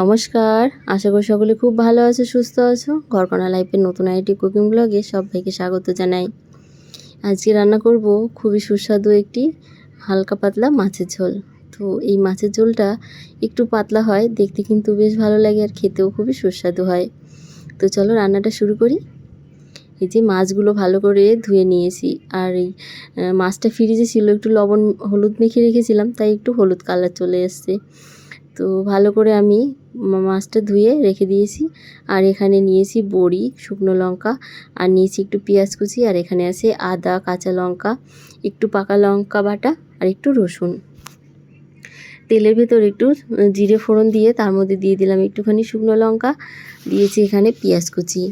নমস্কার, আশা করি সকলে খুব ভালো আছো, সুস্থ আছো। ঘরকণা লাইফের নতুন আইটি কুকিং ব্লগে সবাইকে স্বাগত জানাই। আজকে রান্না করব খুবই সুস্বাদু একটি হালকা পাতলা মাছের ঝোল। তো এই মাছের ঝোলটা একটু পাতলা হয়, দেখতে কিন্তু বেশ ভালো লাগে আর খেতেও খুবই সুস্বাদু হয়। তো চলো রান্নাটা শুরু করি। এই যে মাছগুলো ভালো করে ধুয়ে নিয়েছি, আর এই মাছটা ফ্রিজে ছিল, একটু লবণ, হলুদ মেখে রেখেছিলাম, তাই একটু হলুদ কালার চলে এসছে। তো ভালো করে আমি মাছটা ধুয়ে রেখে দিয়েছি। আর এখানে নিয়েছি বড়ি, শুকনো লঙ্কা, আর নিয়েছি একটু পেঁয়াজ কুচি, আর এখানে আছে আদা, কাঁচা লঙ্কা, একটু পাকা লঙ্কা বাটা, আর একটু রসুন। তেলের ভেতর একটু জিরে ফোড়ন দিয়ে তার মধ্যে দিয়ে দিলাম একটুখানি শুকনো লঙ্কা, দিয়েছি এখানে পেঁয়াজ কুচি।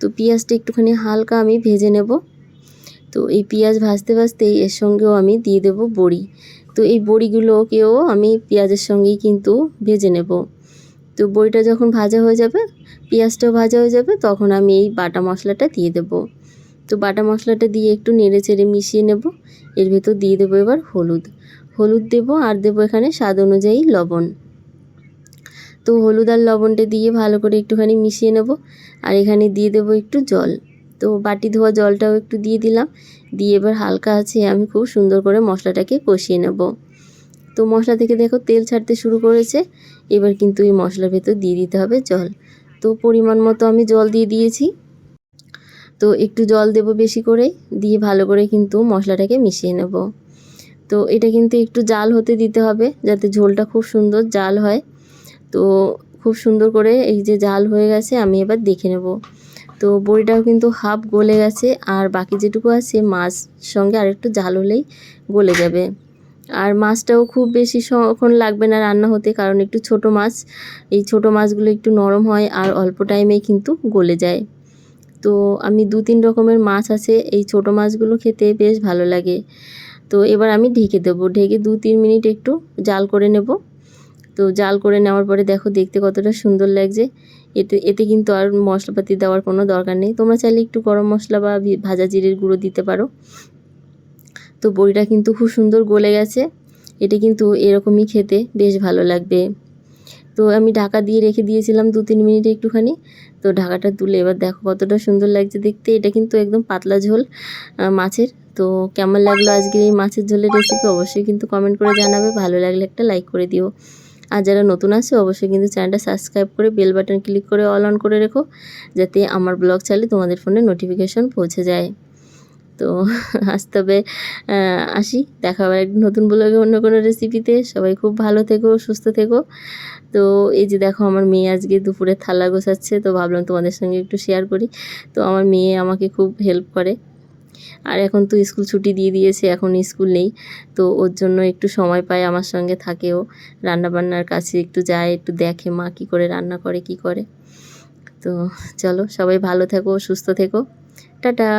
তো পেঁয়াজটা একটুখানি হালকা আমি ভেজে নেব। তো এই পেঁয়াজ ভাজতে ভাজতেই এর সঙ্গেও আমি দিয়ে দেব বড়ি। তো এই বড়িগুলোকেও আমি পেঁয়াজের সঙ্গেই কিন্তু ভেজে নেব। তো বড়িটা যখন ভাজা হয়ে যাবে, পেঁয়াজটাও ভাজা হয়ে যাবে, তখন আমি এই বাটা মশলাটা দিয়ে দেব। তো বাটা মশলাটা দিয়ে একটু নেড়ে চেড়ে মিশিয়ে নেব। এর ভেতর দিয়ে দেবো এবার হলুদ। হলুদ দেব আর দেবো এখানে স্বাদ অনুযায়ী লবণ। তো হলুদ আর লবণটা দিয়ে ভালো করে একটুখানি মিশিয়ে নেব। আর এখানে দিয়ে দেবো একটু জল। তো বাটি ধোয়া জলটাও একটু দিয়ে দিলাম। দিয়ে এবার হালকা আছে আমি খুব সুন্দর করে মশলাটাকে কষিয়ে নেব। তো মশলা থেকে দেখো তেল ছাড়তে শুরু করেছে। এবার কিন্তু এই মশলার ভেতর দিয়ে দিতে হবে জল। তো পরিমাণ মতো আমি জল দিয়ে দিয়েছি। তো একটু জল দেব বেশি করে, দিয়ে ভালো করে কিন্তু মশলাটাকে মিশিয়ে নেব। তো এটা কিন্তু একটু জাল হতে দিতে হবে, যাতে ঝোলটা খুব সুন্দর জাল হয়। তো খুব সুন্দর করে এই যে জাল হয়ে গেছে, আমি এবার দেখে নেব। তো বড়িটাও কিন্তু হাফ গলে গেছে, আর বাকি যেটুকু আছে মাছ সঙ্গে আর একটু জাল হলেই গলে যাবে। আর মাছটাও খুব বেশি সক্ষণ লাগবে না রান্না হতে, কারণ একটু ছোট মাছ। এই ছোট মাছগুলো একটু নরম হয় আর অল্প টাইমেই কিন্তু গলে যায়। তো আমি দু তিন রকমের মাছ আছে, এই ছোট মাছগুলো খেতে বেশ ভালো লাগে। তো এবার আমি ঢেকে দেবো। ঢেকে দু তিন মিনিট একটু জাল করে নেব। তো জাল করে নেওয়ার পরে দেখো দেখতে কতটা সুন্দর লাগছে। এতে এতে কিন্তু আর মশলাপাতি দেওয়ার কোনো দরকার নেই। তোমরা চাইলে একটু গরম মশলা বা ভাজা জিরের গুঁড়ো দিতে পারো। তো বড়িটা কিন্তু খুব সুন্দর গলে গেছে। এটা কিন্তু এরকমই খেতে, বেশ ভালো লাগবে। তো আমি ঢাকা দিয়ে রেখে দিয়েছিলাম দু তিন মিনিট একটুখানি। তো ঢাকাটা তুলে এবার দেখো কতটা সুন্দর লাগছে দেখতে। এটা কিন্তু একদম পাতলা ঝোল মাছের। তো কেমন লাগল আজকের এই মাছের ঝোলের রেসিপি অবশ্যই কিন্তু কমেন্ট করে জানাবে। ভালো লাগলে একটা লাইক করে দিও। আর যারা নতুন আছে অবশ্যই কিন্তু চ্যানেলটা সাবস্ক্রাইব করে বেল বাটন ক্লিক করে অল অন করে রেখো, যাতে আমার ব্লগ চাইলে তোমাদের ফোনে নোটিফিকেশন পৌঁছে যায়। তো আজ তবে আসি। দেখা হবে নতুন ব্লগে অন্য কোনো রেসিপিতে সবাই খুব ভালো থেকো, সুস্থ থেকো। তো এই যে দেখো, আমার মেয়ে আজকে দুপুরে থালা গোছাচ্ছে, তো ভাবলাম তোমাদের সঙ্গে একটু শেয়ার করি। তো আমার মেয়ে আমাকে খুব হেল্প করে। আর এখন তো স্কুল ছুটি দিয়ে দিয়েছে, এখন স্কুল নেই। তো ওর জন্য একটু সময় পায়, আমার সঙ্গে থাকেও রান্না বান্নার কাছে একটু যায়, একটু দেখে মা কী করে রান্না করে, কি করে। তো চলো, সবাই ভালো থেকো, সুস্থ থেকো। টাটা!